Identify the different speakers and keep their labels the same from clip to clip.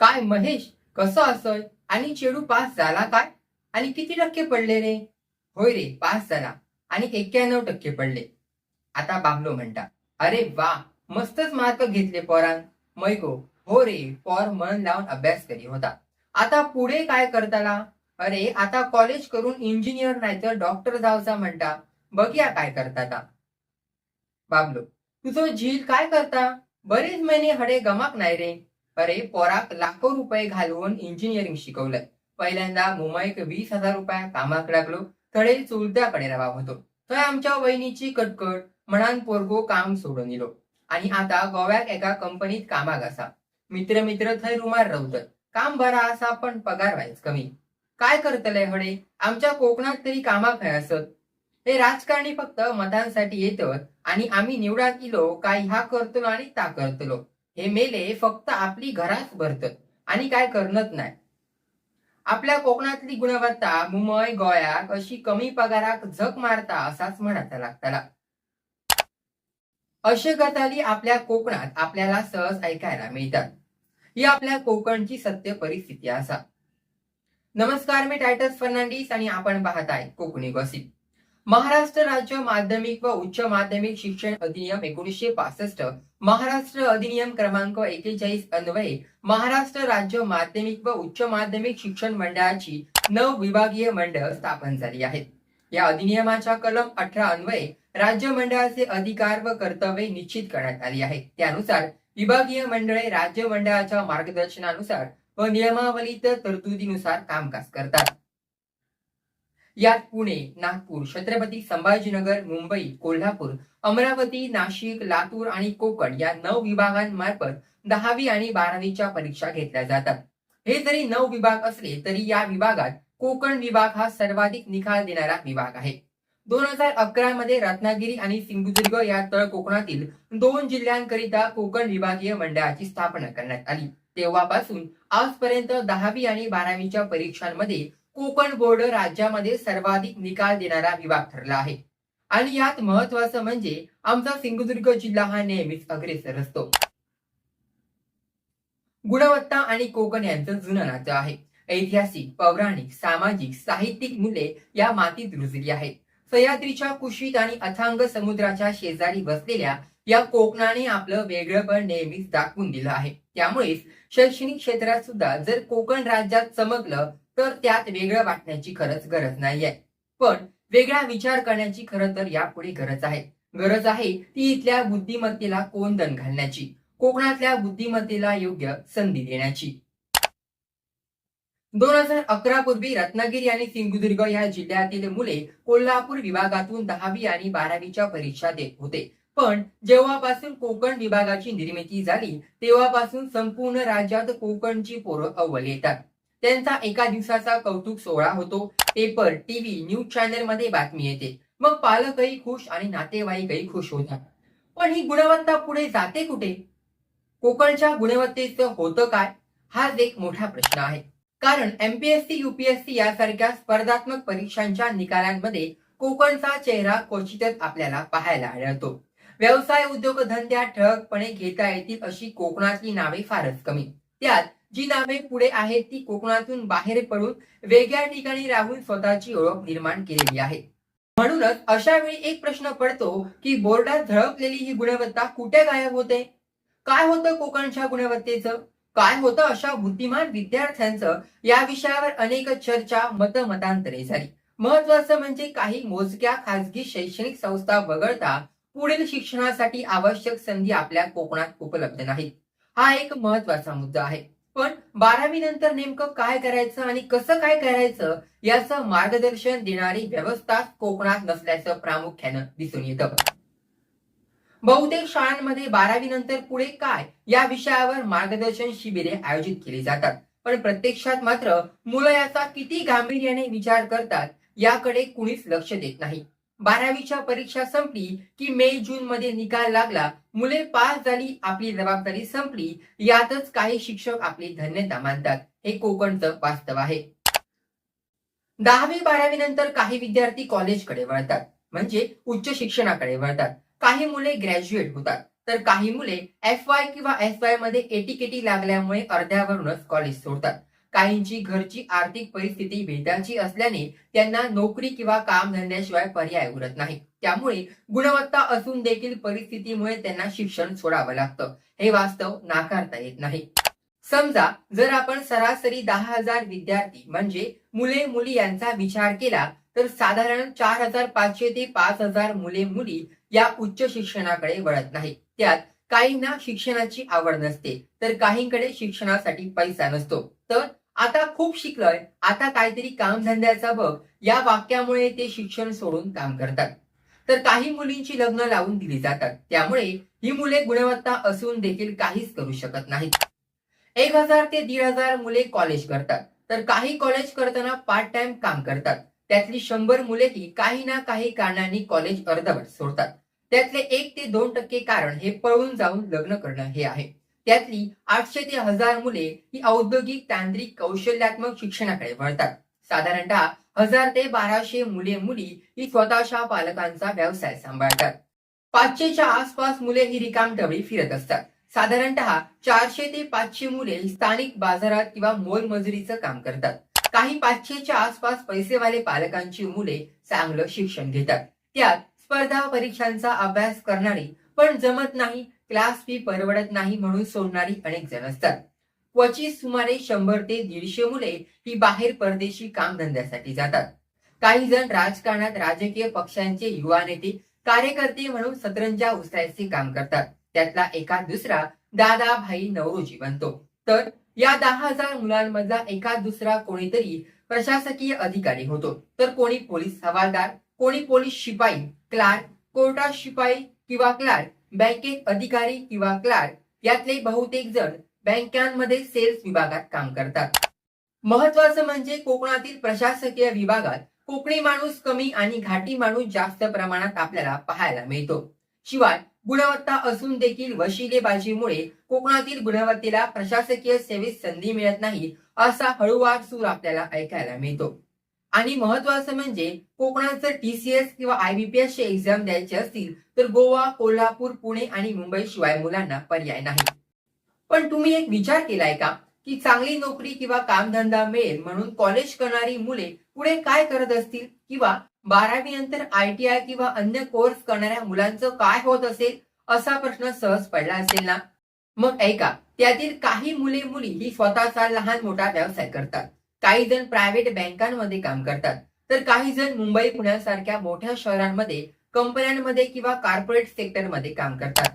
Speaker 1: काय महेश कसं असय आणि चेडू पास झाला काय? आणि किती टक्के पडले रे? होय रे पास झाला. आणि एक्क्याण्णव टक्के पडले. आता बाबलो म्हणता अरे वा मस्तच मार्क घेतले पोरान. मैको हो रे पोर मन लावून अभ्यास करी होता. आता पुढे काय करताला? अरे आता कॉलेज करून इंजिनियर नाहीतर डॉक्टर जावचा म्हणता. बघया काय करता बाबलो तुझं झील काय करता? बरेच महिने हडे गमाक नाही रे. अरे पोराक लाखो रुपये घालवून इंजिनिअरिंग शिकवलंय पहिल्यांदा मुंबईक वीस हजार रुपया कामाक लागलो. थळे चुलत्याकडे रावा होतो. थंय आमच्या वहिनीची कटकट म्हणान पोरगो काम सोडून इलो आणि आता गोव्याक एका कंपनीत कामाक असा मित्र मित्र थंय रुमार रवतत. काम बरा असा पण पगार व्हायच कमी. काय करतले हडे? आमच्या कोकणात तरी कामाक हय असत. हे राजकारणी फक्त मतांसाठी येतात आणि आम्ही निवडात इलो काय ह्या करतलो आणि ता करतलो. हे मेले फक्त आपली घरात भरतं. आणि काय करणत नाही. आपल्या कोकणातली गुणवत्ता मुंबई गोयाक अशी कमी पगाराक झक मारता असाच म्हणायचा लागताला. अशे गजाली आपल्या कोकणात आपल्याला सहज ऐकायला मिळतात. ही आपल्या कोकणची सत्य परिस्थिती असा. नमस्कार मी टायटस फर्नांडिस आणि आपण पाहताय कोकणी गॉसिप. महाराष्ट्र राज्य माध्यमिक व उच्च माध्यमिक शिक्षण अधिनियम एकोणीसशे पासष्ट महाराष्ट्र अधिनियम क्रमांक एकेचाळीस अन्वये महाराष्ट्र राज्य माध्यमिक व उच्च माध्यमिक शिक्षण मंडळाची नव विभागीय मंडळ स्थापन झाली आहेत. या अधिनियमाच्या कलम अठरा अन्वये राज्य मंडळाचे अधिकार व कर्तव्ये निश्चित करण्यात आली आहेत. त्यानुसार विभागीय मंडळे राज्य मंडळाच्या मार्गदर्शनानुसार व नियमावलीत तरतुदीनुसार कामकाज करतात. यात पुणे नागपूर छत्रपती संभाजीनगर मुंबई कोल्हापूर अमरावती नाशिक लातूर आणि कोकण या नऊ विभागांमार्फत दहावी आणि बारावीच्या परीक्षा घेतल्या जातात. हे जरी नऊ विभाग असले तरी या विभागात कोकण विभाग हा सर्वाधिक निकाल देणारा विभाग आहे. दोन हजार अकरा मध्ये रत्नागिरी आणि सिंधुदुर्ग या तळ कोकणातील दोन जिल्ह्यांकरिता कोकण विभागीय मंडळाची स्थापना करण्यात आली. तेव्हापासून आजपर्यंत दहावी आणि बारावीच्या परीक्षांमध्ये कोकण बोर्ड राज्यामध्ये सर्वाधिक निकाल देणारा विभाग ठरला आहे. आणि यात महत्वाचं म्हणजे आमचा सिंधुदुर्ग जिल्हा हा नेहमीच अग्रेसर असतो. गुणवत्ता आणि कोकण यांचं जुनं नातं आहे. ऐतिहासिक पौराणिक सामाजिक साहित्यिक मुले या मातीत रुजली आहेत. सह्याद्रीच्या कुशीत आणि अथांग समुद्राच्या शेजारी बसलेल्या या कोकणाने आपलं वेगळंपण नेहमीच दाखवून दिलं आहे. त्यामुळेच शैक्षणिक क्षेत्रात सुद्धा जर कोकण राज्यात चमकलं तर त्यात वेगळं वाटण्याची खरंच गरज नाहीये. पण वेगळा विचार करण्याची खरं तर यापुढे गरज आहे. गरज आहे ती इथल्या बुद्धिमत्तेला कोंदण घालण्याची कोकणातल्या बुद्धिमत्तेला योग्य संधी देण्याची. दोन हजार अकरा पूर्वी रत्नागिरी आणि सिंधुदुर्ग या जिल्ह्यातील मुले कोल्हापूर विभागातून दहावी आणि बारावीच्या परीक्षा देत होते. पण जेव्हापासून कोकण विभागाची निर्मिती झाली तेव्हापासून संपूर्ण राज्यात कोकणची पोरं अव्वल येतात. त्यांचा एका दिवसाचा कौतुक सोहळा होतो. पेपर टीव्ही न्यूज चॅनलमध्ये बातमी येते. मग पालकही खुश आणि नातेवाईकही खुश होतात. पण ही गुणवत्ता पुढे जाते कुठे? कोकणच्या गुणवत्तेचं होतं काय? हाच एक मोठा प्रश्न आहे. कारण एमपीएससी युपीएससी यासारख्या स्पर्धात्मक परीक्षांच्या निकालांमध्ये कोकणचा चेहरा क्वचितच आपल्याला पाहायला आढळतो व्यवसाय उद्योगधंद्या ठळकपणे घेता येतील अशी कोकणातली नावे फारच कमी. त्यात जी नावे पुढे आहेत ती कोकणातून बाहेर पडून वेगळ्या ठिकाणी राहून स्वतःची ओळख निर्माण केलेली आहे. म्हणूनच अशा वेळी एक प्रश्न पडतो की बोर्डात झळकलेली ही गुणवत्ता कुठे गायब होते? काय होतं कोकणच्या गुणवत्तेचं? काय होतं अशा बुद्धिमान विद्यार्थ्यांचं? या विषयावर अनेक चर्चा मतमतांतरे झाली. महत्वाचं म्हणजे काही मोजक्या खासगी शैक्षणिक संस्था वगळता पुढील शिक्षणासाठी आवश्यक संधी आपल्या कोकणात उपलब्ध नाहीत. हा एक महत्त्वाचा मुद्दा आहे. बारावी नंतर नेमकं काय करायचं आणि कसं काय करायचं याचं मार्गदर्शन देणारी व्यवस्था कोकणात नसल्याचं प्रामुख्यानं दिसून येतं. बहुतेक शाळांमध्ये बारावी नंतर पुढे काय या विषयावर मार्गदर्शन शिबिरे आयोजित केली जातात. पण प्रत्यक्षात मात्र मुलं याचा किती गांभीर्याने विचार करतात याकडे कुणीच लक्ष देत नाही. बारावीच्या परीक्षा संपली की मे जून मध्ये निकाल लागला. मुले पास झाली आपली जबाबदारी संपली. यातच काही शिक्षक आपली धन्यता मानतात. हे कोकणचं वास्तव आहे. दहावी बारावी नंतर काही विद्यार्थी कॉलेजकडे वळतात. म्हणजे उच्च शिक्षणाकडे वळतात. काही मुले ग्रॅज्युएट होतात. तर काही मुले एफ वाय किंवा एस वायमध्ये एटीकेटी लागल्यामुळे अर्ध्यावरूनच कॉलेज सोडतात. काहींची घरची आर्थिक परिस्थिती बेताची असल्याने त्यांना नोकरी किंवा काम धंद्याशिवाय पर्याय उरत नाही. त्यामुळे गुणवत्ता असून देखील परिस्थितीमुळे त्यांना शिक्षण सोडावं लागतं. हे वास्तव नाकारता येत नाही. समजा जर आपण सरासरी दहा हजार विद्यार्थी म्हणजे मुले मुली यांचा विचार केला तर साधारण चार हजार पाचशे ते पाच हजार मुले मुली या उच्च शिक्षणाकडे वळत नाही त्यात काहींना शिक्षणाची आवड नसते तर काहींकडे शिक्षणासाठी पैसा नसतो. तर आता खूप शिकलोय. आता काहीतरी कामधंद्याचा बघ. या वाक्यामुळे ते शिक्षण सोडून काम करतात. तर काही मुलींची लग्न लावून दिली जातात. त्यामुळे ही मुले गुणवत्ता असून देखील काहीच करू शकत नाहीत. एक हजार ते दीड हजार मुले कॉलेज करतात. तर काही कॉलेज करताना पार्ट टाइम काम करतात. त्यातली शंभर मुलेही काही ना काही कारणांनी कॉलेज अर्धवट सोडतात. त्यातले एक ते दोन टक्के कारण हे पळून जाऊन लग्न करणं हे आहे. त्यातली आठशे ते हजार मुले ही औद्योगिक तांत्रिक कौशल्यात्मक शिक्षणाकडे वळतात. साधारणतः हजार ते बाराशे मुले मुली ही स्वतःच्या पालकांचा व्यवसाय सांभाळतात. पाचशेच्या आसपास मुले ही रिकाम रिकामटवळी फिरत असतात. साधारणतः चारशे ते पाचशे मुले स्थानिक बाजारात किंवा मोलमजुरीचं काम करतात. काही पाचशेच्या आसपास पैसेवाले पालकांची मुले चांगलं शिक्षण घेतात. त्यात स्पर्धा परीक्षांचा अभ्यास करणारी पण जमत नाही क्लास फी परवडत नाही म्हणून सोडणारी अनेक जण असतात. क्वचित सुमारे शंभर ते दीडशे मुले ही बाहेर परदेशी कामधंद्यासाठी जातात. काही जण राजकारणात राजकीय पक्षांचे युवा नेते कार्यकर्ते म्हणून सतरंजा उचलायचे काम करतात. त्यातला एका दुसरा दादा भाई नवरोजी बनतो. तर या दहा हजार मुलांमधला एका दुसरा कोणीतरी प्रशासकीय अधिकारी होतो. तर कोणी पोलीस हवालदार कोणी पोलीस शिपाई क्लार्क कोर्टात शिपाई किंवा क्लार्क बँकेत अधिकारी किंवा क्लार्क यातले बहुतेक जण बँकांमध्ये सेल्स विभागात काम करतात. महत्वाचं म्हणजे कोकणातील प्रशासकीय विभागात कोकणी माणूस कमी आणि घाटी माणूस जास्त प्रमाणात आपल्याला पाहायला मिळतो. शिवाय गुणवत्ता असून देखील वशिलेबाजीमुळे कोकणातील गुणवत्तेला प्रशासकीय सेवेत संधी मिळत नाही असा हळूवार सूर आपल्याला ऐकायला मिळतो. आणि महत्वाचं म्हणजे कोकणात जर टीसीएस किंवा आयबीपीएस चे एक्झाम द्यायचे असतील तर गोवा कोल्हापूर पुणे आणि मुंबई शिवाय मुलांना पर्याय नाही पण तुम्ही एक विचार केलाय का की चांगली नोकरी किंवा कामधंदा मिळेल म्हणून कॉलेज करणारी मुले पुढे काय करत असतील? किंवा बारावी नंतर आयटीआय किंवा अन्य कोर्स करणाऱ्या मुलांचं काय होत असेल? असा प्रश्न सहज पडला असेल ना? मग ऐका त्यातील काही मुले मुली ही स्वतःचा लहान मोठा व्यवसाय करतात. काही जण प्रायव्हेट बँकांमध्ये काम करतात. तर काही जण मुंबई पुण्यासारख्या मोठ्या शहरांमध्ये कंपन्यांमध्ये किंवा कॉर्पोरेट सेक्टरमध्ये काम करतात.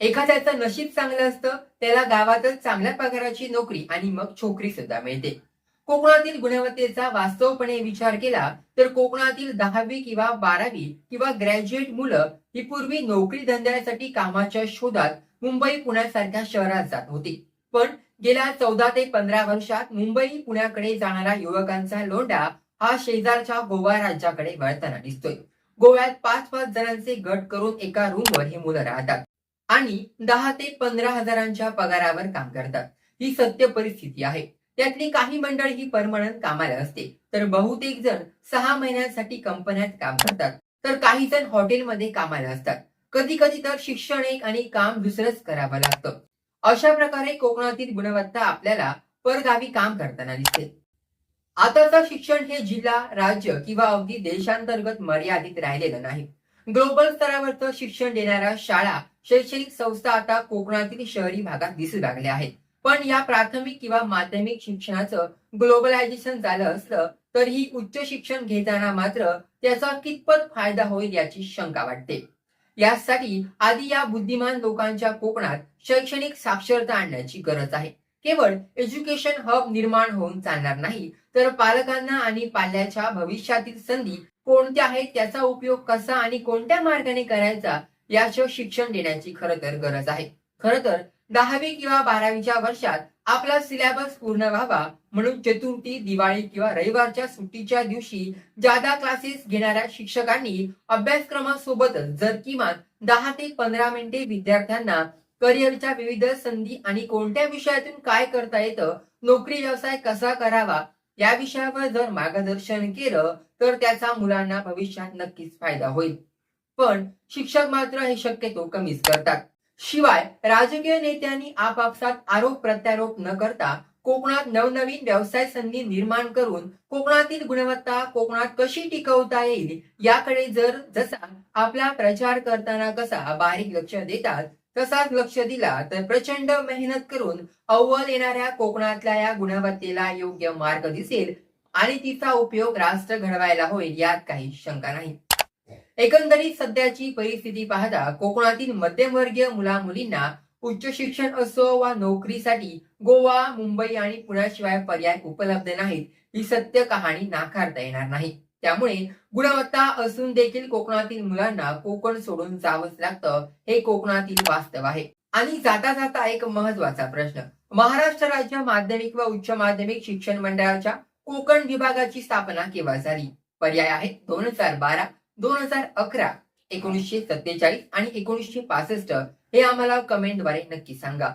Speaker 1: एखाद्याचं नशीब चांगलं असतं त्याला गावातच चांगल्या पगाराची नोकरी आणि मग छोकरी सुद्धा मिळते. कोकणातील गुणवत्तेचा वास्तवपणे विचार केला तर कोकणातील दहावी किंवा बारावी किंवा ग्रॅज्युएट मुलं ही पूर्वी नोकरी धंद्यासाठी कामाच्या शोधात मुंबई पुण्यासारख्या शहरात जात होती. पण गेल्या चौदा ते पंधरा वर्षात मुंबई पुण्याकडे जाणारा युवकांचा लोंढा हा शेजारच्या गोवा राज्याकडे वळताना दिसतोय. गोव्यात पाच पाच जणांचे गट करून एका रूमवर ही मुलं राहतात आणि दहा ते पंधरा हजारांच्या पगारावर काम करतात. ही सत्य परिस्थिती आहे. त्यातली काही मंडळ ही परमनंट कामाला असते. तर बहुतेक जण सहा महिन्यांसाठी कंपन्यात काम करतात. तर काही जण हॉटेलमध्ये कामाला असतात. कधी कधी तर शिक्षण एक आणि काम दुसरंच करावं लागतं. अशा प्रकारे कोकणातील गुणवत्ता आपल्याला परगावी काम करताना दिसते. आताचं शिक्षण हे जिल्हा राज्य किंवा अगदी देशांतर्गत मर्यादित राहिलेलं नाही. ग्लोबल स्तरावरचं शिक्षण देणाऱ्या शाळा शैक्षणिक संस्था आता कोकणातील शहरी भागात दिसू लागल्या आहेत. पण या प्राथमिक किंवा माध्यमिक शिक्षणाचं ग्लोबलायझेशन झालं असलं तरीही उच्च शिक्षण घेताना मात्र त्याचा कितपत फायदा होईल याची शंका वाटते. यासाठी आधी या बुद्धिमान लोकांच्या कोकणात शैक्षणिक साक्षरता आणण्याची गरज आहे. केवळ एज्युकेशन हब निर्माण होऊन चालणार नाही तर पालकांना आणि पाल्याच्या भविष्यातील संधी कोणत्या आहेत त्याचा उपयोग कसा आणि कोणत्या मार्गाने करायचा याचं शिक्षण देण्याची खरं तर गरज आहे. खरं तर दहावी किंवा बारावीच्या वर्षात आपला सिलेबस पूर्ण व्हावा म्हणून चतुर्थी दिवाळी किंवा रविवारच्या सुट्टीच्या दिवशी जादा क्लासेस घेणाऱ्या शिक्षकांनी अभ्यासक्रमासोबतच जर किमान दहा ते पंधरा मिनिटे विद्यार्थ्यांना करिअरच्या विविध संधी आणि कोणत्या विषयातून काय करता येतं नोकरी व्यवसाय कसा करावा या विषयावर जर मार्गदर्शन केलं तर त्याचा मुलांना भविष्यात नक्कीच फायदा होईल. पण शिक्षक मात्र हे शक्यतो कमीच करतात. शिवाय राजकीय नेत्यांनी आपापसात आरोप प्रत्यारोप न करता कोकणात नवनवीन व्यवसाय संधी निर्माण करून कोकणातील गुणवत्ता कोकणात कशी टिकवता येईल याकडे जर जसा आपला प्रचार करताना कसा बारीक लक्ष देतात तसाच लक्ष दिला तर प्रचंड मेहनत करून अव्वल येणाऱ्या कोकणातल्या या गुणवत्तेला योग्य मार्ग दिसेल आणि तिचा उपयोग राष्ट्र घडवायला होईल यात काही शंका नाही. एकंदरीत सध्याची परिस्थिती पाहता कोकणातील मध्यमवर्गीय मुला मुलींना उच्च शिक्षण असो वा नोकरीसाठी गोवा मुंबई आणि पुण्याशिवाय पर्याय उपलब्ध नाहीत ही सत्य कहाणी नाकारता येणार नाही. त्यामुळे गुणवत्ता असून देखील कोकणातील मुलांना कोकण सोडून जावंच लागतं हे कोकणातील वास्तव आहे. आणि जाता जाता एक महत्त्वाचा प्रश्न. महाराष्ट्र राज्य माध्यमिक व उच्च माध्यमिक शिक्षण मंडळाच्या कोकण विभागाची स्थापना केव्हा झाली? पर्याय आहे दोन हजार बारा दोन हजार अकरा एकोणीसशे सत्तेचाळीस आणि एकोणीसशे पासष्ट हे आम्हाला कमेंटद्वारे नक्की सांगा.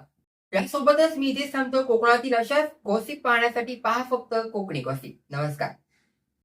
Speaker 1: यासोबतच मी इथे थांबतो कोकणातील अशाच गॉसिप पाहण्यासाठी पहा फक्त कोकणी गॉसिप नमस्कार.